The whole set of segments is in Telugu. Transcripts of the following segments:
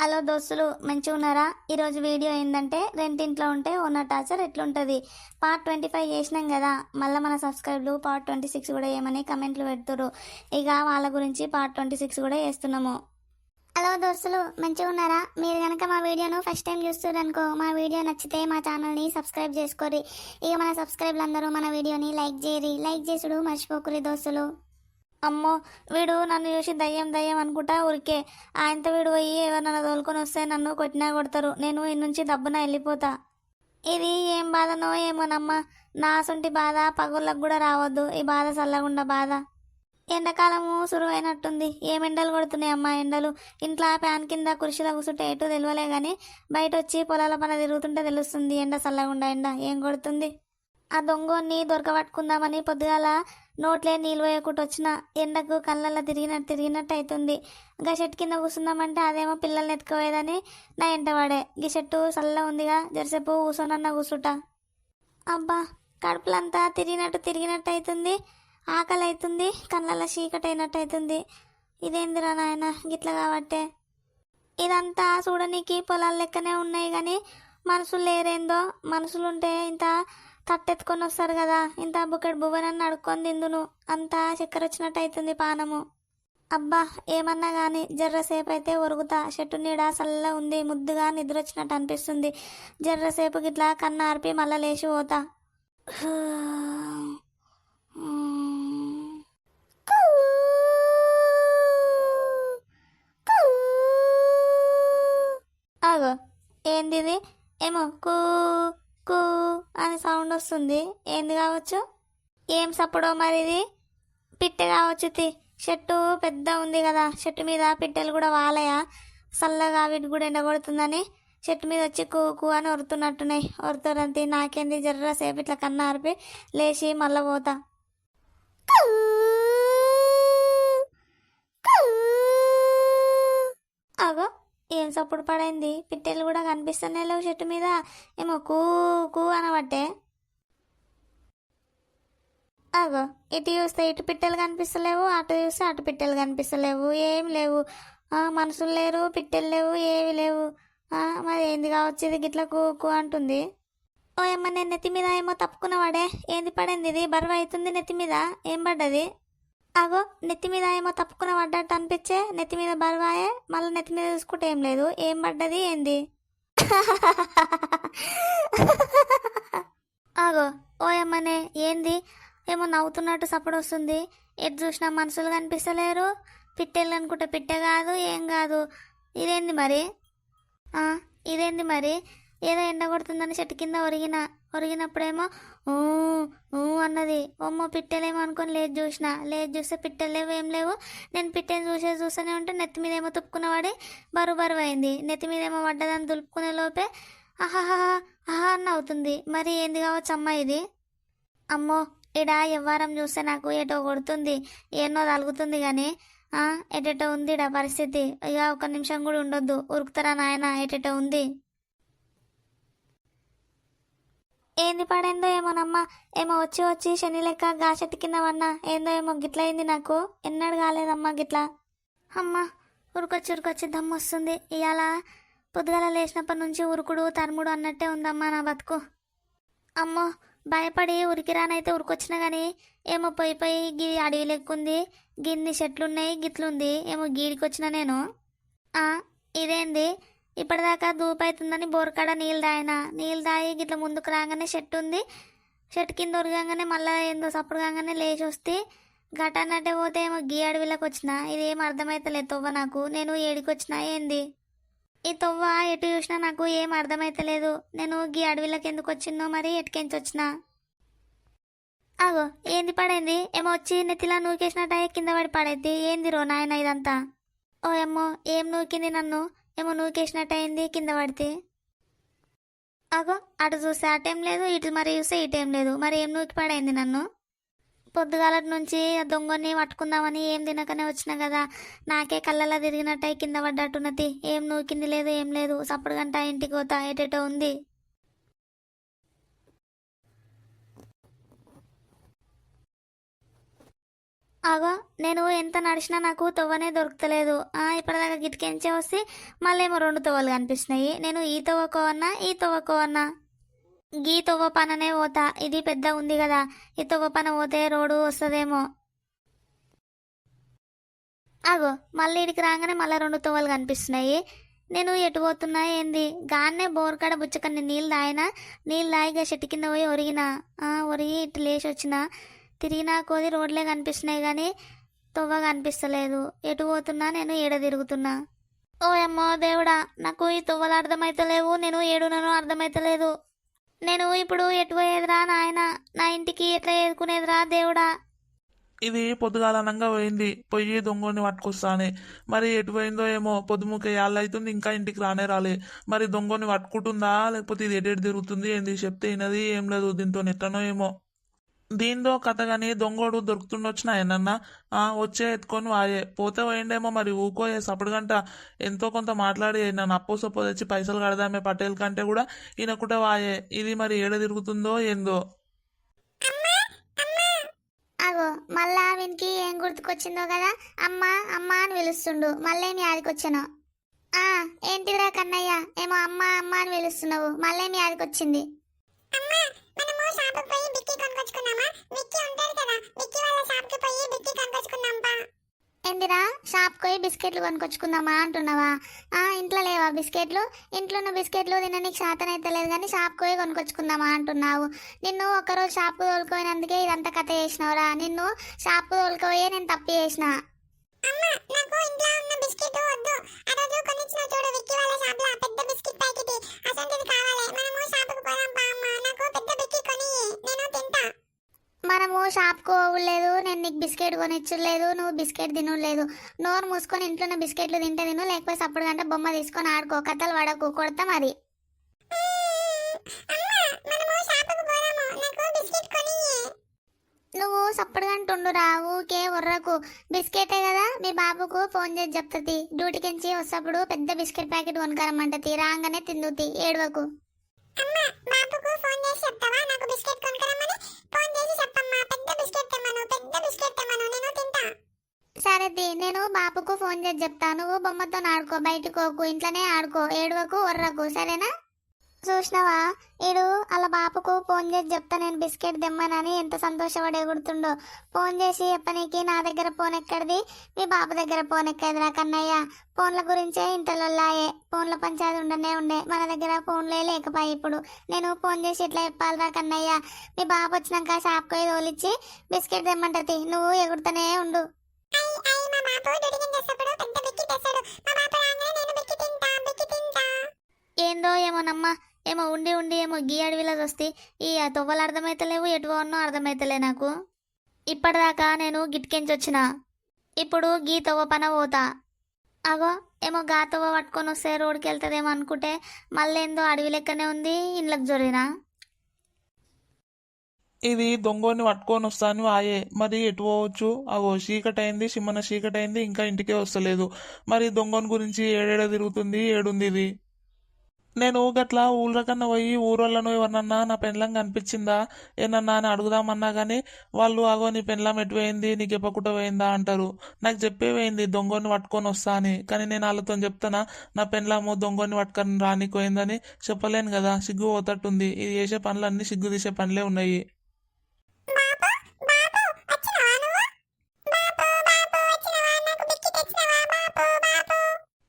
హలో దోస్తులు మంచిగా ఉన్నారా? ఈరోజు వీడియో ఏంటంటే రెంటింట్లో ఉంటే ఓనర్ టార్చర్ ఎట్లుంటుంది? పార్ట్ ట్వంటీ ఫైవ్ చేసినాం కదా మళ్ళీ మన సబ్స్క్రైబ్లు పార్ట్ ట్వంటీ సిక్స్ కూడా ఏమని కమెంట్లు పెడుతురు ఇక వాళ్ళ గురించి పార్ట్ ట్వంటీ సిక్స్ కూడా చేస్తున్నాము. హలో దోస్తులు మంచిగా ఉన్నారా? మీరు కనుక మా వీడియోను ఫస్ట్ టైం చూస్తున్నారనుకో మా వీడియో నచ్చితే మా ఛానల్ని సబ్స్క్రైబ్ చేసుకోరి ఇక మన సబ్స్క్రైబ్లు అందరూ మన వీడియోని లైక్ చేయరి లైక్ చేసుడు మర్చిపోకురి దోస్తులు. అమ్మో వీడు నన్ను చూసి దయ్యం దయ్యం అనుకుంటా ఊరికే. ఆయనతో వీడు పోయి ఎవరన్నా తోలుకొని వస్తే నన్ను కొట్టినా కొడతారు. నేను నుంచి దబ్బున వెళ్ళిపోతా. ఇది ఏం బాధనో ఏమోనమ్మా. నా సొంటి బాధ పగుళ్ళకు కూడా రావద్దు. ఈ బాధ చల్లగుండా బాధ. ఎండాకాలము సురువైనట్టుంది. ఏం ఎండలు కొడుతున్నాయి అమ్మా ఎండలు? ఇంట్లో ఫ్యాన్ కింద కుర్చీలో కూర్చుంటే ఎటు తెలియలే కానీ బయట వచ్చి పొలాల పని తిరుగుతుంటే తెలుస్తుంది. ఎండ చల్లగుండా ఎండ. ఏం కొడుతుంది? ఆ దొంగని దొరకబట్టుకుందామని పొద్దుగాల నోట్లే నీళ్ళు వేయకుండా వచ్చిన ఎండకు కళ్ళల్లో తిరిగినట్టు తిరిగినట్టు అవుతుంది ఇంకా చెట్టు కింద కూర్చుందామంటే అదేమో పిల్లల్ని ఎత్తుకోవేదని నా ఎంటవాడే గీ ఈ చెట్టు చల్ల ఉందిగా జరసేపు కూర్చోనన్నా కూర్చుట. అబ్బా కడుపులంతా తిరిగినట్టు తిరిగినట్టు అవుతుంది ఆకలి అవుతుంది కళ్ళల్లో చీకటి అయినట్టు అవుతుంది ఇదేందిరా నాయన గిట్ల కాబట్టే. ఇదంతా చూడనీకి పొలాల లెక్కనే ఉన్నాయి కానీ మనుషులు లేరేందో మనుషులుంటే ఇంత తట్టెత్తుకొని వస్తారు కదా ఇంత బుకెట్ బువ్వనని అడుక్కొని తిందును. అంతా చక్కెర వచ్చినట్టు అవుతుంది పానము. అబ్బా ఏమన్నా కానీ జర్రసేపు అయితే ఒరుగుతా. చెట్టు నీడ సల్ల ఉంది ముద్దుగా నిద్ర వచ్చినట్టు అనిపిస్తుంది జర్రసేపు గిట్లా కన్ను ఆర్పి మళ్ళా లేచి పోతా. ఆగో. ఏందిది? ఏమో కూ. కూ అని సౌండ్ వస్తుంది. ఏంది కావచ్చు? ఏం సప్పుడో మరి ఇది పిట్టె కావచ్చు తి. చెట్టు పెద్ద ఉంది కదా. చెట్టు మీద పిట్టెలు కూడా వాలయా? చల్లగా వీటి కూడా ఎండగొడుతుందని చెట్టు మీద వచ్చి కూ అని ఒరుతున్నట్టున్నాయి. ఒరుతురంతి నాకేంది? జర్ర సేపు ఇట్లా కన్నా ఆర్పి లేచి మళ్ళా పోతా. అగో. ఏం సప్పుడు పడైంది? పిట్టెలు కూడా కనిపిస్తూనే లేవు చెట్టు మీద. ఏమో కూ కూ అనబట్టే. అగో ఇటు చూస్తే ఇటు పిట్టెలు కనిపిస్తలేవు అటు చూస్తే అటు పిట్టెలు కనిపిస్తలేవు. ఏం లేవు. మనుషులు లేరు పిట్టెలు లేవు ఏవి లేవు. మరి ఏంది కావచ్చేది గిట్లా గిట్ల కూ అంటుంది. ఓ ఏమన్నా నేను నెత్తి మీద ఏమో తప్పుకున్నవాడే. ఏంది పడింది ఇది? బరువు అవుతుంది నెత్తి మీద? ఏం పడ్డది? అగో నెత్తి మీద ఏమో తప్పుకున్న పడ్డట్టు అనిపించే నెత్తి మీద బరువాయే మళ్ళీ నెత్తి మీద చూసుకుంటే ఏం లేదు. ఏం పడ్డది ఏంది? ఆగో ఓయమ్మనే ఏంది? ఏమో నవ్వుతున్నట్టు సపోర్ట్ వస్తుంది. ఎటు చూసినా మనుషులు కనిపిస్తలేరు. పిట్టెలు అనుకుంటే పిట్ట కాదు ఏం కాదు. ఇదేంది మరి? ఇదేంది మరి? ఏదో ఎండ కొడుతుందని చెట్టు కింద ఒరిగిన ఒరిగినప్పుడేమో ఊ ఊ అన్నది. ఒమ్మో పిట్టలేమో అనుకొని లేదు చూసిన. లేదు చూస్తే పిట్టలేవు ఏం లేవు. నేను పిట్టని చూసే చూస్తూనే ఉంటే నెత్తి మీద ఏమో తుప్పుకున్నవాడి బరువు బరువు అయింది. నెత్తి మీద ఏమో పడ్డదని దులుపుకునే లోపే ఆహాహా ఆహా అన్న అవుతుంది. మరి ఏంది కావచ్చు అమ్మ ఇది? అమ్మో ఇడ ఎవ్వారం చూస్తే నాకు ఎటో కొడుతుంది. ఎన్నో తలుగుతుంది కానీ ఎటెటో ఉంది ఇడ పరిస్థితి? ఇక ఒక నిమిషం కూడా ఉండొద్దు. ఉరుకుతారా నాయన? ఎటెటో ఉంది. ఏంది పడేందో ఏమోనమ్మా? ఏమో వచ్చి వచ్చి శని లెక్క గాచెట్టు కింద పడినా? ఏందో ఏమో గిట్ల అయింది నాకు. ఎన్నడు కాలేదమ్మా గిట్లా? అమ్మా ఉరుకొచ్చి ఉరుకొచ్చి దమ్ము వస్తుంది. ఇవాళ పొద్దుగల లేచినప్పటి నుంచి ఉరుకుడు తరుముడు అన్నట్టే ఉందమ్మా నా బతుకు. అమ్మో భయపడి ఉరికిరానైతే ఉరికొచ్చినా కానీ ఏమో పోయి పోయి గీ అడవి లెక్కుంది గిన్ని చెట్లున్నాయి గిట్లుంది ఏమో గీడికి వచ్చిన నేను ఇదేంది? ఇప్పటిదాకా దూపు అవుతుందని బోరకాడ నీళ్ళు తాగిన. నీళ్ళు దాయి గిట్ల ముందుకు రాగానే షర్ట్ ఉంది. షర్ట్ కింద ఉరగంగానే మళ్ళీ ఏందో సప్పుడు కాగానే లేచి వస్తే ఘటానట్టే పోతే ఏమో గీ అడవిలోకి వచ్చిన. ఇదేం అర్థమైతలేదు తొవ్వ నాకు. నేను ఏడికి వచ్చిన ఏంది? ఈ తొవ్వ ఎటు చూసినా నాకు ఏం అర్థమైతలేదు. నేను గీ అడవిలోకి ఎందుకు వచ్చిందో మరి ఎటుకెంచి వచ్చినా. అగో ఏంది పడైంది? ఏమో వచ్చి నెత్తిలా నూకేసినట్టే కింద పడి పడైద్ది. ఏంది రో నాయన ఇదంతా? ఓ ఏమో ఏం నూకింది నన్ను? ఏమో నూకేసినట్టు అయింది కింద పడితే. అగో అటు చూస్తే అటేం లేదు ఇటు మరి చూస్తే ఇటేం లేదు. మరి ఏం నూకి పడైంది నన్ను? పొద్దుగాలటి నుంచి దొంగని పట్టుకుందామని ఏం తినకనే వచ్చిన కదా. నాకే కళ్ళలా తిరిగినట్టయి కింద పడ్డట్టున్నది. ఏం నూకింది లేదు ఏం లేదు. సప్పుడు గంట ఇంటికి పోతా ఎటేటో ఉంది. అగో నేను ఎంత నడిచినా నాకు తవ్వనే దొరకలేదు ఆ, ఇప్పటిదాకా గిటికెంచే వస్తే మళ్ళీ ఏమో రెండు తవ్వలు కనిపిస్తున్నాయి. నేను ఈ తవ్వకో అన్నా ఈ తవ్వకో అన్నా. గీ తవ్వ పననే పోతా. ఇది పెద్ద ఉంది కదా. ఈ తవ్వ పన పోతే రోడ్డు వస్తుందేమో. అగో మళ్ళీ ఇడికి రాగానే మళ్ళీ రెండు తవ్వలు కనిపిస్తున్నాయి. నేను ఎటు పోతున్నా ఏంది? గాన్నే బోర్కాడ బుచ్చకన్ని నీళ్ళు తాగినా నీళ్ళు తాగిగా చెట్టు కింద పోయి ఒరిగినా. ఒరిగి ఇటు లేచి వచ్చినా. తిరిగినా కొద్ది రోడ్లే కనిపిస్తున్నాయి కానీ తొవ్వ కనిపిస్తలేదు. ఎటు పోతున్నా నేను ఏడ తిరుగుతున్నా? ఓ అమ్మో దేవుడా నాకు ఈ తువ్వలు అర్థమైతలేవు నేను ఏడునను అర్థమైతలేదు. నేను ఇప్పుడు ఎటు పోయేదిరా నాయన? నా ఇంటికి ఎట్లా ఏదుకునేదిరా దేవుడా? ఇది పొద్దుగాలనంగా పోయింది. పొయ్యి దొంగని పట్టుకొస్తానే. మరి ఎటు పోయిందో ఏమో పొద్దుముఖ యాళ్ళు అవుతుంది ఇంకా ఇంటికి రానే రాలే. మరి దొంగని పట్టుకుంటుందా? లేకపోతే ఇది ఎటు ఎటు తిరుగుతుంది? ఏంది? చెప్తే వినది ఏం లేదు దీంతో ఎట్లనో ఏమో. దీంతో కథ కానీ దొంగోడు దొరుకుతుండొచ్చిన ఆయనన్న ఆ వచ్చే ఎత్తుకొని వాయే. పోతే పోయిండేమో మరి ఊకోయే సపడుగంట ఎంతో కొంత మాట్లాడి నన్ను అప్పో సొప్పో తెచ్చి పైసలు కడదామే పటేల్ కంటే కూడా ఈయనకుంటే వాయే. ఇది మరి ఏడ తిరుగుతుందో ఏందో? అగో మళ్ళా వీనికి ఏం గుర్తుకొచ్చిందో కదా? అమ్మ అమ్మ అని పిలుస్తుండు. మళ్ళీ ఆదికొచ్చాను ఆ ఏంటిదిరా కన్నయ్య? ఏమో అమ్మ అమ్మ అని పిలుస్తున్నావు. మళ్ళీ మీ ఆదికొచ్చింది పోయి బిస్కెట్లు కొనుక్కొచ్చుకుందామా అంటున్నావా? ఆ ఇంట్లో లేవా బిస్కెట్లు? ఇంట్లో ఉన్న బిస్కెట్లు తిననీకి శాతం అయితే లేదు కానీ షాప్ పోయి కొనుకొచ్చుకుందామా అంటున్నావు. నిన్ను ఒకరోజు షాప్ తోలుకోయినందుకే ఇదంతా కథ చేసినావురా. నిన్ను షాప్ తోలుకోయే నేను తప్పు చేసిన. నాకు ఇంట్లో ఉన్న బిస్కెట్ వద్దు. ఆ రోజు కొనిచ్చిన చూడు విక్కీ వాళ్ళ షాప్లో పెద్ద బిస్కెట్ ప్యాకెట్. అసలు కావాలి. మనము షాపుకి పోదాం మనము షాప్కి పోవలేదు నేను నీకు బిస్కెట్ కొనిచ్చలేదు నువ్వు బిస్కెట్ తినలేదు. నోరు మూసుకొని ఇంట్లో ఉన్న బిస్కెట్లు తింటే తిను లేకపోతే అప్పుడు కంటే బొమ్మ తీసుకొని ఆడుకో కథలు పడకు కొడతా మరి. నువ్వు మనము షాపుకి పోదాము బిస్కెట్ నువ్వు ఊకే ఉర్రకు బిస్కెటే కదా మీ బాబుకు ఫోన్ చేసి చెప్తుంది. డ్యూటీకించి వస్తప్పుడు పెద్ద బిస్కెట్ ప్యాకెట్ కొనుకరమ్మంటది రాగానే తిందుతి ఏడవకు. బాబుకు ఫోన్ చేసి చెప్తావా? నాకు బిస్కెట్ కొనుకరమ్మని ఫోన్ చేసి చెప్పమ్మా. పెద్ద బిస్కెట్ తెమ్మను పెద్ద బిస్కెట్ తెమ్మను. నేను తింటా. సరేది నేను బాబుకు ఫోన్ చేసి చెప్తాను నువ్వు బొమ్మతో ఆడుకో బయటకు ఇంట్లోనే ఆడుకో ఏడవకు ఒర్రకు. సరేనా? చూసినావా? ఈడు అలా బాపుకు ఫోన్ చేసి చెప్తా నేను బిస్కెట్ తెమ్మనని ఎంత సంతోషపడి ఎగుడుతుండో ఫోన్ చేసి చెప్పనీకి నా దగ్గర ఫోన్ ఎక్కడిది? మీ బాబు దగ్గర ఫోన్ ఎక్కడిదిరా కన్నయ్య? ఫోన్ల గురించే ఇంటలొల్లాయే ఫోన్ల పంచాయతీ ఉండనే ఉండే. మన దగ్గర ఫోన్లే లేకపోయి ఇప్పుడు. నేను ఫోన్ చేసి ఇట్లా చెప్పాలిరా కన్నయ్య. మీ బాబు వచ్చినాక షాప్కి పోయి తోలిచ్చి బిస్కెట్ తెమ్మంటది నువ్వు ఎగుడుతూనే ఉండు. ఏందో ఏమోనమ్మా. ఏమో ఉండి ఉండి ఏమో గీ అడవిలో వస్తే ఈ తొవ్వలు అర్థమైతలేవు ఎటు ఉన్నో అర్థమైతలే నాకు. ఇప్పటిదాకా నేను గిట్కెంచి వచ్చిన. ఇప్పుడు గీ తవ్వ పన పోతా. అగో ఏమో గా తవ్వ పట్టుకొని వస్తే రోడ్కి వెళ్తుందేమో అనుకుంటే మళ్ళీ ఏందో అడవి లెక్కనే ఉంది ఇండ్లకు జరిగినా ఇది దొంగని పట్టుకొని వస్తాను ఆయే మరి ఎటు పోవచ్చు? అగో చీకటైంది అయింది సిమ్మన చీకటైంది అయింది ఇంకా ఇంటికే వస్తలేదు. మరి దొంగని గురించి ఏడేడ తిరుగుతుంది? ఏడుంది ఇది? నేను గట్లా ఊళ్ళకన్నా పోయి ఊరోళ్ళను ఎవరినన్నా నా పెండ్లం కనిపించిందా? ఏనన్నా అని అడుగుదామన్నా కానీ వాళ్ళు అగో నీ పెండ్లం ఎటు పోయింది? నీకు ఎప్పకుండా పోయిందా అంటారు. నాకు చెప్పే పోయింది దొంగని పట్టుకొని వస్తా అని. కానీ నేను వాళ్ళతో చెప్తానా నా పెండ్లాము దొంగని పట్టుకొని రానికి పోయిందని చెప్పలేను కదా సిగ్గు పోతట్టుంది. ఇది చేసే పనులన్నీ సిగ్గు తీసే పనులే ఉన్నాయి.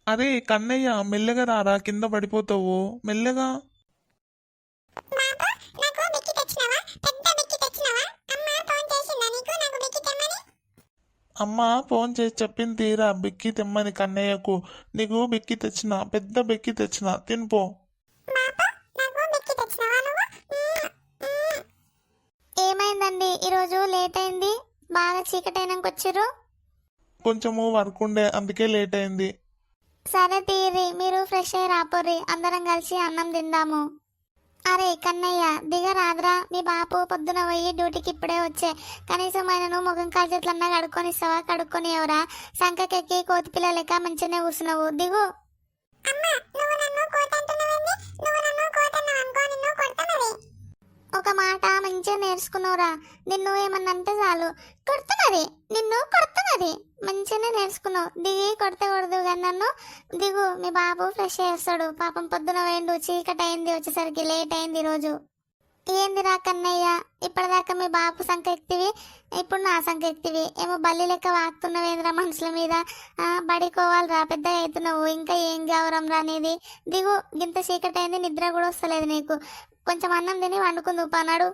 అరే కన్నయ్య మెల్లగా రారా కింద పడిపోతావు. మెల్లగా. అమ్మ ఫోన్ చేసి చెప్పింది తీరా బిక్కి తెమ్మని కన్నయ్యకు. నీకు బిక్కి తెచ్చిన పెద్ద బిక్కి తెచ్చిన తినిపో. ఏమైందండి? ఈరోజు లేట్ అయింది. బాగా చీకటి వచ్చిర్రు కొంచెము వర్క్ ఉండే అందుకే లేట్ అయింది. సరే తీరి మీరు ఫ్రెష్ అయ్యి రాపోర్రి. అందరం కలిసి అన్నం తిందాము. అరే కన్నయ్య దిగరాదురా. మీ బాపు పొద్దున పోయి డ్యూటీకి ఇప్పుడే వచ్చే. కనీసం ఆయనను ముఖం కాల్చేట్లన్నా చేతులన్నా కడుక్కొని ఇస్తావా? కడుక్కొని ఎవరా సంకకెక్కి కోతి పిల్ల లెక్క మంచిగానే కూర్చున్నావు. దిగు. అమ్మా నువ్వు నన్ను కోతంటున్నావండి నువ్వు ఒక మాట మంచిగా నేర్చుకున్నావురా. నిన్ను ఏమన్నా అంటే చాలు కొడుతున్నది నిన్ను కొడుతున్నది మంచిగానే నేర్చుకున్నావు. దిగి కొడితే కొడదు కానీ నన్ను. దిగు. మీ బాబు ఫ్రెష్ చేస్తాడు. పాపం పొద్దున వేయండు చీకటి అయింది. వచ్చేసరికి లేట్ అయింది ఈరోజు. ఏందిరా కన్నయ్య? ఇప్పటిదాకా మీ బాబు సంఖ ఎక్తివి ఇప్పుడు నా సంకెక్తివి ఏమో బల్లి లెక్క వాగుతున్నావేంద్రా మనుషుల మీద? బడికోవాలిరా. పెద్దగా అవుతున్నావు. ఇంకా ఏం గౌరవం రానేది దిగు. గింత చీకటైంది నిద్ర కూడా వస్తలేదు నీకు. కొంచెం అన్నం తిని వండుకుందు పనాడు.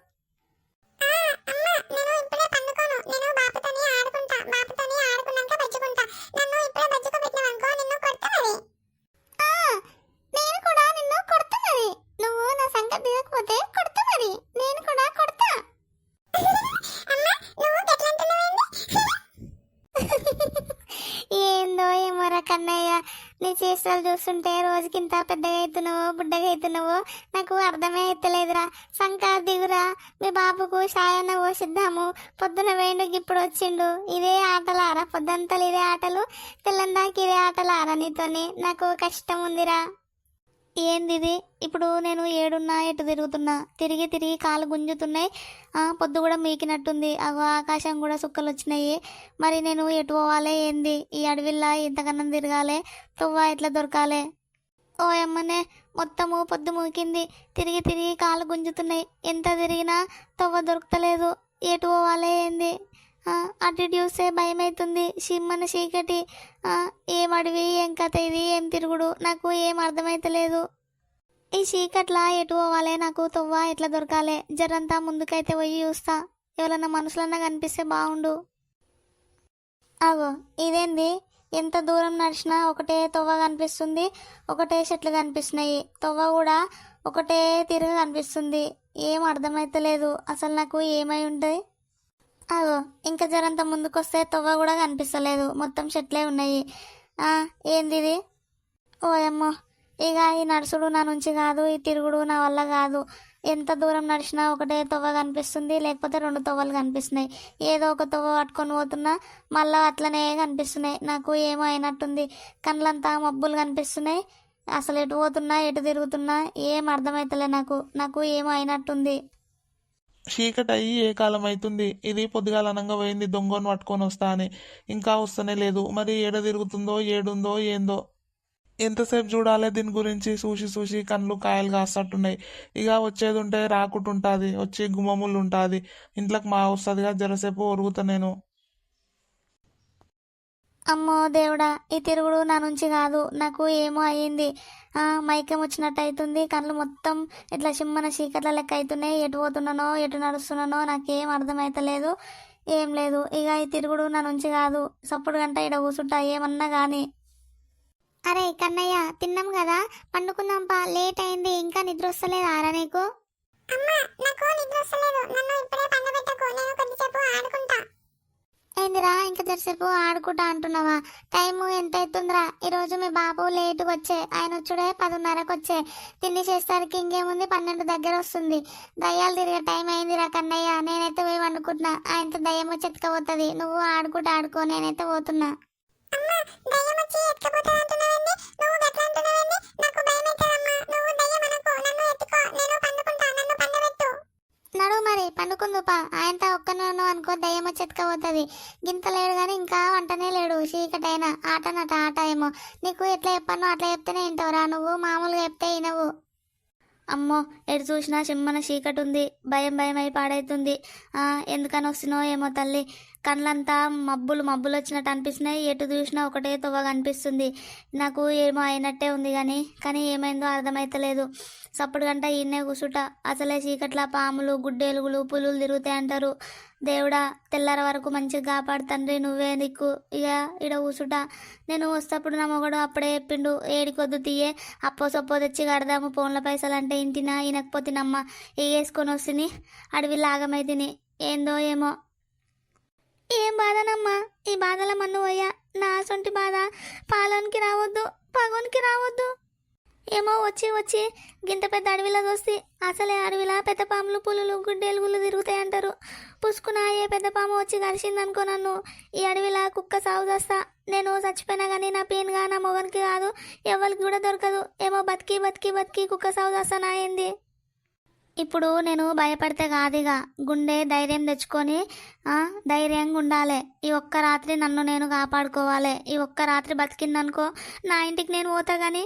ఏందో ఏమోరా కన్నయ్య. నీ చేష్టలు చూస్తుంటే రోజుకింత పెద్దగా అవుతున్నావో బుడ్డగా అవుతున్నావో నాకు అర్థమే అవుతలేదురా సంకా దిగురా. మీ బాబుకు సాయన్న పోసిద్దాము. పొద్దున వేణుకి ఇప్పుడు వచ్చిండు. ఇదే ఆటలారా? పొద్దంతలు ఇదే ఆటలు? తెల్లందాకి ఇదే ఆటలారా నీతోని? నాకు కష్టం ఉందిరా ఏందిది? ఇప్పుడు నేను ఏడున్నా ఎటు తిరుగుతున్నా? తిరిగి తిరిగి కాలు గుంజుతున్నాయి. ఆ, పొద్దు కూడా మీకినట్టుంది. అగో ఆకాశం కూడా సుక్కలు వచ్చినాయి మరి నేను ఎటు పోవాలి? ఏంది? ఈ అడవిలా ఇంతకన్నా తిరగాలి? తువ్వ ఎట్లా దొరకాలి? ఓ అమ్మనే మొత్తము పొద్దు మూకింది. తిరిగి తిరిగి కాలు గుంజుతున్నాయి. ఎంత తిరిగినా తువ్వ దొరకతలేదు ఎటు పోవాలి? ఏంది? అటు ఇటు చూస్తే భయం అవుతుంది సిమ్మన చీకటి ఏం అడవి ఏం కథ ఇది ఏం తిరుగుడు నాకు ఏం అర్థమైతలేదు. ఈ చీకట్లా ఎటు పోవాలి? నాకు తొవ్వ ఎట్లా దొరకాలి? జరంతా ముందుకైతే పోయి చూస్తా. ఎవరన్నా మనుషులన్నా కనిపిస్తే బాగుండు అగో ఇదేంది? ఎంత దూరం నడిచినా ఒకటే తొవ్వ కనిపిస్తుంది ఒకటే చెట్లు కనిపిస్తున్నాయి. తొవ్వ కూడా ఒకటే తిరగ కనిపిస్తుంది. ఏం అర్థమైతలేదు. అసలు నాకు ఏమై ఉంటుంది అగో ఇంకా జరంత ముందుకొస్తే తొవ్వ కూడా కనిపిస్తలేదు. మొత్తం చెట్లే ఉన్నాయి. ఆ, ఏంది ఇది? ఓయమ్మో ఇక ఈ నడుచుడు నా నుంచి కాదు ఈ తిరుగుడు నా వల్ల కాదు. ఎంత దూరం నడిచినా ఒకటే తొవ్వ కనిపిస్తుంది లేకపోతే రెండు తొవ్వలు కనిపిస్తున్నాయి. ఏదో ఒక తొవ్వ పట్టుకొని పోతున్నా మళ్ళీ అట్లనే కనిపిస్తున్నాయి. నాకు ఏమో అయినట్టుంది. కళ్ళంతా మబ్బులు కనిపిస్తున్నాయి. అసలు ఎటు పోతున్నా ఎటు తిరుగుతున్నా ఏం అర్థమవుతలే నాకు. నాకు ఏమో అయినట్టుంది. చీకటి అయ్యి ఏ కాలం అవుతుంది ఇది పొద్దుగాల అనంగా పోయింది దొంగను పట్టుకొని వస్తా అని. ఇంకా వస్తూనే లేదు. మరి ఏడ తిరుగుతుందో ఏడుందో ఏందో? ఎంతసేపు చూడాలి దీని గురించి? చూసి చూసి కళ్ళు కాయలు కాస్తట్టున్నాయి. ఇక వచ్చేది ఉంటే రాకుంటుంటుంది. వచ్చి గుమ్మములు ఉంటుంది. ఇంట్లోకి మా వస్తుందిగా జరసేపు ఒరుగుతా నేను. అమ్మో దేవుడా ఈ తిరుగుడు నా నుంచి కాదు నాకు ఏమో అయ్యింది. ఆ, మైకం వచ్చినట్టు అవుతుంది కళ్ళు మొత్తం ఇట్లా చిమ్మన చీకట్ల లెక్క అవుతున్నాయి ఎటు పోతున్నానో ఎటు నడుస్తున్నానో నాకేం అర్థమైతలేదు. ఏం లేదు ఇక ఈ తిరుగుడు నా నుంచి కాదు. సప్పుడు గంట ఇడ కూర్చుంటా ఏమన్నా కానీ అరే కన్నయ్య తిన్నాం కదా? పండుకుందాం పా లేట్ అయింది ఇంకా నిద్ర వస్తలేదు ఆరా నీకు? అమ్మ నాకు నిద్ర వస్తలేదు. నన్ను ఇప్పుడే పండబెట్టకు నేను కొద్దిసేపు ఆడుకుంటా. ఏందిరా ఇంకా జరిసేపు ఆడుకుంటా అంటున్నావా? టైము ఎంత అవుతుందిరా ఈరోజు మీ బాబు లేటుగా వచ్చే. ఆయన వచ్చుడే పదిన్నరకు వచ్చే. తిండి చేసేసరికి ఇంకేముంది? పన్నెండు దగ్గర వస్తుంది. దయ్యాలు తిరిగే టైం అయిందిరా కన్నయ్య. నేనైతే పోయి వండుకుంటున్నా. ఆయనతో దయ్యం వచ్చి నువ్వు ఆడుకుంటా ఆడుకో నేనైతే పోతున్నా. నడు మరి పండుకుందుపా. ఆయనతో ఒక్కనే ఉన్నావు అనుకో దయ్యమో చెతకపోతుంది గింత లేడు కానీ ఇంకా వంటనే లేడు. చీకటైనా ఆటనట ఆట ఏమో. నీకు ఎట్లా చెప్పానో అట్లా చెప్తేనే వింటావురా నువ్వు మామూలుగా చెప్తే వినవు. అమ్మో ఎటు చూసినా చిమ్మన చీకటి ఉంది. భయం భయం అయి పాడైతుంది. ఆ, ఎందుకని వస్తున్నావు ఏమో తల్లి. కళ్ళంతా మబ్బులు మబ్బులు వచ్చినట్టు అనిపిస్తున్నాయి. ఎటు చూసినా ఒకటే తొవ్వ కనిపిస్తుంది. నాకు ఏమో అయినట్టే ఉంది కానీ కానీ ఏమైందో అర్థమైతలేదు. సప్పుడు గంట ఈయనే కూసుట. అసలే చీకట్ల పాములు గుడ్డేలుగులు పులులు తిరుగుతాయి అంటారు. దేవుడా తెల్లార వరకు మంచిగా కాపాడుతండ్రి నువ్వే దిక్కు ఇక ఇడ కూసుట. నేను వస్తప్పుడు నా మొగడు అప్పుడే చెప్పిండు ఏడికొద్దు తీయే. అప్పో సొప్పో తెచ్చి కడదాము ఫోన్ల పైసలు అంటే ఇంటినా ఈనకపోతినమ్మ వేసుకొని వస్తుంది అడవి లాగమై తిని ఏందో ఏమో. ఏం బాధనమ్మా? ఈ బాధల మన్ను పోయా నా సొంటి బాధ పాలోనికి రావద్దు పగోనికి రావద్దు. ఏమో వచ్చి వచ్చి గింత పెద్ద అడవిలో చూసి అసలే అడవిలా పెద్ద పాములు పులులు గుడ్డేలుగులు తిరుగుతాయి అంటారు. పుసుకున ఏ పెద్ద పాము వచ్చి కలిసిందనుకో నన్ను. ఈ అడవిలా కుక్క సాగు చేస్తా. నేను చచ్చిపోయినా కానీ నా పెయిన్గా నా మొగనికి కాదు ఎవరికి కూడా దొరకదు. ఏమో బతికి బతికి బతికి కుక్క సాగు చేస్తా నా ఏంది? ఇప్పుడు నేను భయపడితే కాదుగా. గుండె ధైర్యం తెచ్చుకొని ధైర్యంగా ఉండాలి. ఈ ఒక్క రాత్రి నన్ను నేను కాపాడుకోవాలి. ఈ ఒక్క రాత్రి బతికిందనుకో నా ఇంటికి నేను పోతా గాని.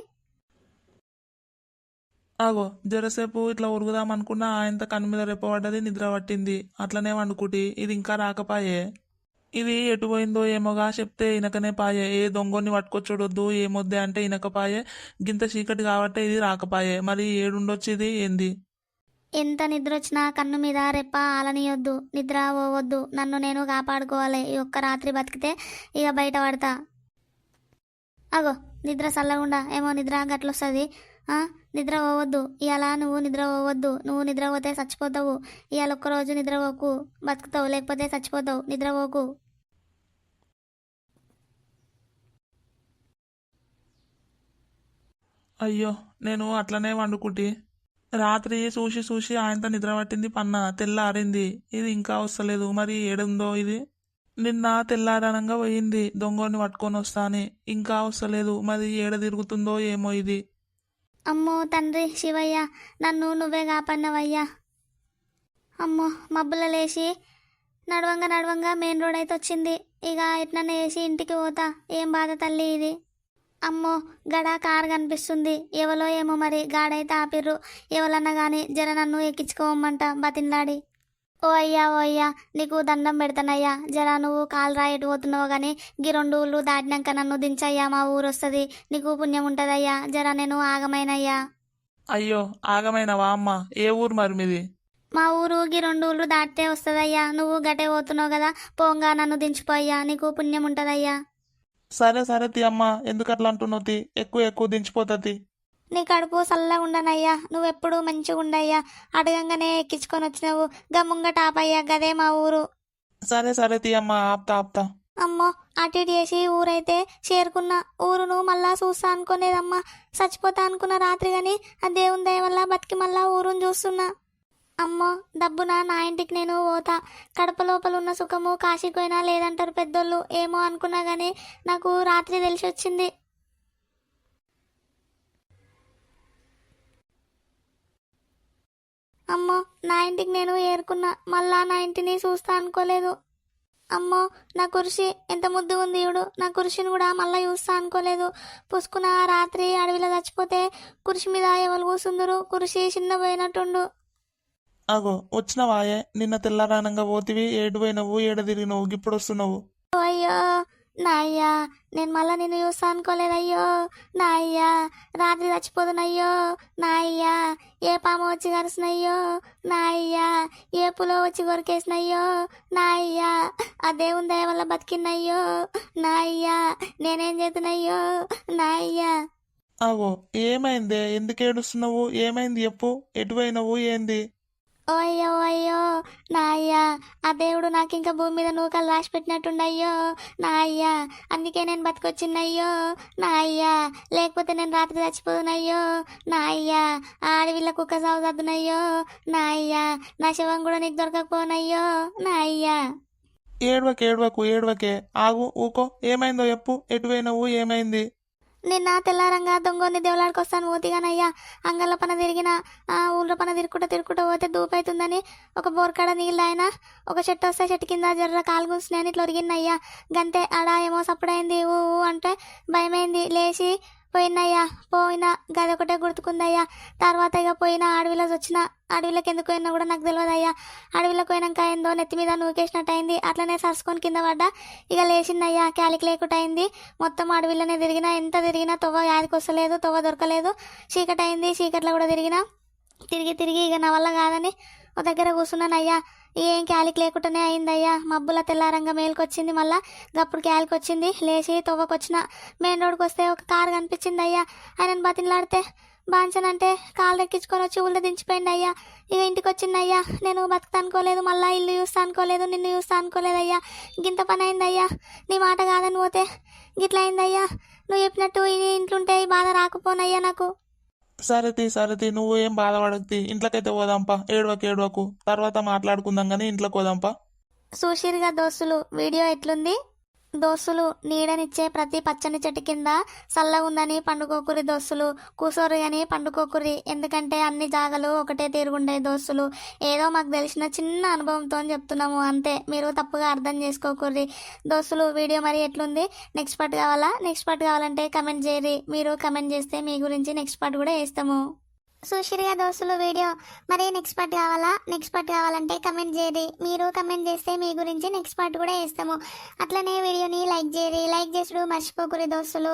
ఆగో జరసేపు ఇట్లా ఉరుగుదాం అనుకున్నా ఆయనతో కన్ను మీద రెప్పబడ్డది నిద్ర పట్టింది. అట్లనే వండుకుటి ఇది ఇంకా రాకపాయే. ఇది ఎటుపోయిందో ఏమోగా చెప్తే ఇనకనే పాయే. ఏ దొంగని పట్టుకొచ్చుడొద్దు ఏమొద్దే అంటే ఇనకపాయే. గింత చీకటి కాబట్టే ఇది రాకపాయే. మరి ఏడుండొచ్చేది ఏంది? ఎంత నిద్ర వచ్చినా కన్ను మీద రెప్ప ఆలనియొద్దు నిద్ర పోవద్దు. నన్ను నేను కాపాడుకోవాలి. ఈ ఒక్క రాత్రి బతికితే ఇక బయట పడతా. అగో నిద్ర చల్లగుండా ఏమో నిద్ర గట్లొస్తుంది. నిద్ర పోవద్దు. ఇలా నువ్వు నిద్ర పోవద్దు. నువ్వు నిద్ర పోతే చచ్చిపోతావు ఇవాళ ఒక్కరోజు నిద్ర పోకు. బతుకుతావు. లేకపోతే చచ్చిపోతావు నిద్ర పోకు. అయ్యో నేను అట్లనే వండుకుంటే. రాత్రి చూసి చూసి ఆయనతో నిద్ర పట్టింది పన్న తెల్లారింది. ఇది ఇంకా వస్తలేదు. మరి ఏడుందో ఇది? నిన్న తెల్లారనంగా పోయింది. దొంగని పట్టుకొని వస్తాని. ఇంకా వస్తలేదు. మరి ఏడ తిరుగుతుందో ఏమో ఇది. అమ్మో తండ్రి శివయ్య నన్ను నువ్వే కాపన్నవయ్యా అమ్మో మబ్బుల లేచి నడవంగా నడవంగా మెయిన్ రోడ్ అయితే వచ్చింది. ఇక ఎట్లనే వేసి ఇంటికి పోతా. ఏం బాధ తల్లి ఇది? అమ్మో గడ కార్ కనిపిస్తుంది. ఎవలో ఏమో మరి గాడైతే ఆపిర్రు. ఎవలన్నా కానీ జర నన్ను ఎక్కించుకోమంట బతిన్లాడి ఓ అయ్యా ఓ అయ్యా నీకు దండం పెడతానయ్యా. జర నువ్వు కాలు రాయటు పోతున్నావు కానీ గీ రెండు ఊళ్ళు దాటినాక నన్ను దించయ్యా మా ఊరు వస్తుంది నీకు పుణ్యం ఉంటుందయ్యా. జర నేను ఆగమైనయ్యా. అయ్యో ఆగమైనవా అమ్మ? ఏ ఊరు మరి మీది? మా ఊరు గీ రెండు ఊళ్ళు దాటితే వస్తుందయ్యా. నువ్వు గటే పోతున్నావు కదా పోంగా నన్ను దించిపోయ్యా నీకు పుణ్యం ఉంటుందయ్యా. సరే సరే తి అమ్మ. ఎందుకు అట్లా అంటున్నావు తి? ఎక్కువ ఎక్కువ దించిపోతుంది నీ కడుపు చల్లగా ఉండనయ్యా. నువ్వెప్పుడు మంచిగా ఉండయ్యా. అడగంగానే ఎక్కించుకొని వచ్చినావు. గమ్ముంగ టాపయ్యా గదే మా ఊరు. సరే సరే తి అమ్మ. ఆప్తా ఆప్తా. అమ్మో అటు చేసి ఊరైతే చేరుకున్న. ఊరును మళ్ళా చూస్తా అనుకునేదమ్మా చచ్చిపోతా అనుకున్న రాత్రి గాని ఆ దేవుని దయ వల్ల బతికి మళ్ళా ఊరుని చూస్తున్నా. అమ్మో డబ్బున నా ఇంటికి నేను పోతా. కడప లోపల ఉన్న సుఖము కాశీపోయినా లేదంటారు పెద్దోళ్ళు. ఏమో అనుకున్నా గానీ నాకు రాత్రి తెలిసి వచ్చింది. అమ్మో నా ఇంటికి నేను ఏరుకున్నా. మళ్ళా నా ఇంటిని చూస్తా అనుకోలేదు. అమ్మో నా కురిసి ఎంత ముద్దు ఉంది ఇవిడు నా కురిసిని కూడా మళ్ళీ చూస్తా అనుకోలేదు. పుసుకున్న రాత్రి అడవిలో చచ్చిపోతే కురిసి మీద ఎవరు కూసుందరు? కురిసి చిన్న పోయినట్టుండు. అగో వచ్చినవాయే నిన్న తెల్లారానంగా పోతివి ఏడు పోయినవు ఏడ తిరిగినవు ఇప్పుడు వస్తున్నావు అయ్యో నా అయ్యా నేను మళ్ళా నిన్ను చూస్తా అనుకోలేదయ్యో నా అయ్యా రాత్రి చచ్చిపోదునయ్యో నా అయ్యా ఏ పాము వచ్చి కరుస్తున్నయ్యో నా అయ్యా ఏ పులో వచ్చి కొరికేసినయ్యో నా అయ్యా ఆ దేవుని దయ వల్ల బతికినయ్యో నా అయ్యా నేనేం చేతున్నయ్యో నా అయ్యా అగో ఏమైందే? ఎందుకు ఏడుస్తున్నావు ఏమైంది? చెప్పు. ఎటు పోయినవు ఏంది? ఓ అయ్యో ఓ అయ్యో ఆ దేవుడు నాకు ఇంకా భూమి మీద నూకలు రాసి పెట్టినట్టుండయ్యో నాయ్యా అందుకే నేను బతికొచ్చిందయ్యో నాయ్యా లేకపోతే నేను రాత్రి చచ్చిపోదునయ్యో నాయ్యా ఆ అడవిలో కుక్క సాగు తద్దునయ్యో నాయ్యా నా శవం కూడా నీకు దొరకకపోనయ్యో నాయ్యా. ఏడవకు ఏడవకు ఏడవకే ఆగు ఊకో ఏమైందో చెప్పు ఎటువైన ఏమైంది? నిన్న తెల్లారంగా దొంగని దేవులాడికొస్తాను ఓతిగానయ్యా అంగళ్ళ పన తిరిగిన ఆ ఊళ్ళో పన తిరుక్కుంటూ తిరుక్కుంటూ పోతే దూపైతుందని ఒక బోర్కాడ నీళ్ళు ఆయన ఒక చెట్టు వస్తే చెట్టు కింద జర్ర కాలు కూర్చుని ఇట్లా ఒరిగిందయ్యా గంతే ఆడ ఏమో సప్పుడైంది ఊ ఊ అంటే భయమైంది. లేచి పోయినయ్యా పోయినా గది ఒకటే గుర్తుకుందయ్యా. తర్వాత ఇక పోయిన అడవిలోకి వచ్చిన అడవిలోకి ఎందుకు పోయినా కూడా నాకు తెలియదు అయ్యా అడవిలోకి పోయినాక ఏందో నెత్తి మీద నూకేసినట్టు అయింది అట్లనే సరుచుకొని కింద పడ్డా. ఇక లేచిందయ్యా క్యాలికి లేకుండా అయింది మొత్తం అడవిలోనే తిరిగినా ఎంత తిరిగినా తొవ్వ యాదికి వస్తలేదు తొవ్వ దొరకలేదు. చీకటి అయింది చీకట్లో కూడా తిరిగినా. తిరిగి తిరిగి ఇక నా వల్ల కాదని ఒక దగ్గర కూర్చున్నానయ్యా. ఏం క్యాలికి లేకుండానే అయిందయ్యా. మబ్బుల తెల్లారంగా మేలుకొచ్చింది మళ్ళా. గప్పుడు క్యాలికి వచ్చింది. లేచి తొవ్వకొచ్చిన. మెయిన్ రోడ్కి వస్తే ఒక కారు కనిపించింది అయ్యా ఆయనను బతిలాడితే బాంచనంటే కాళ్ళు ఎక్కించుకొని వచ్చి ఊళ్ళో దించిపోయింది అయ్యా. ఇక ఇంటికి వచ్చిందయ్యా నేను బతుకుతా అనుకోలేదు మళ్ళా ఇల్లు చూస్తా అనుకోలేదు నిన్ను చూస్తా అనుకోలేదయ్యా గింత పని అయిందయ్యా నీ మాట కాదని పోతే గిట్ల అయిందయ్యా. నువ్వు చెప్పినట్టు ఇంట్లుంటే ఈ బాధ రాకపోనయ్యా నాకు. సరే తీ సరే తీ నువ్వు ఏం బాధపడకు తీ ఇంట్లోకైతే పోదాంపా. ఏడవకు ఏడవకు. తర్వాత మాట్లాడుకుందాం కానీ ఇంట్లోకి పోదాంపా. సుషీర్గా దోస్తులు వీడియో ఎట్లుంది? దోస్తులు నీడనిచ్చే ప్రతి పచ్చని చెట్టు కింద చల్లగా ఉందని పండుకోకురి దోస్తులు. కూసోరు అని పండుకోకురి ఎందుకంటే అన్ని జాగలు ఒకటే తీరుగుండే దోస్తులు. ఏదో మాకు తెలిసిన చిన్న అనుభవంతో చెప్తున్నాము అంతే. మీరు తప్పుగా అర్థం చేసుకోకుర్రి. దోస్తులు వీడియో మరి ఎట్లుంది? నెక్స్ట్ పార్ట్ కావాలా? నెక్స్ట్ పార్ట్ కావాలంటే కమెంట్ చేయరి మీరు కమెంట్ చేస్తే మీ గురించి నెక్స్ట్ పార్ట్ కూడా వేస్తాము. సుశీర్గా దోస్తులు వీడియో. మరి నెక్స్ట్ పార్ట్ కావాలా? నెక్స్ట్ పార్ట్ కావాలంటే కమెంట్ చేయరి మీరు కమెంట్ చేస్తే మీ గురించి నెక్స్ట్ పార్ట్ కూడా వేస్తాము అట్లనే వీడియోని లైక్ చేయరి లైక్ చేసుడు మర్చిపోకూరి దోస్తులు.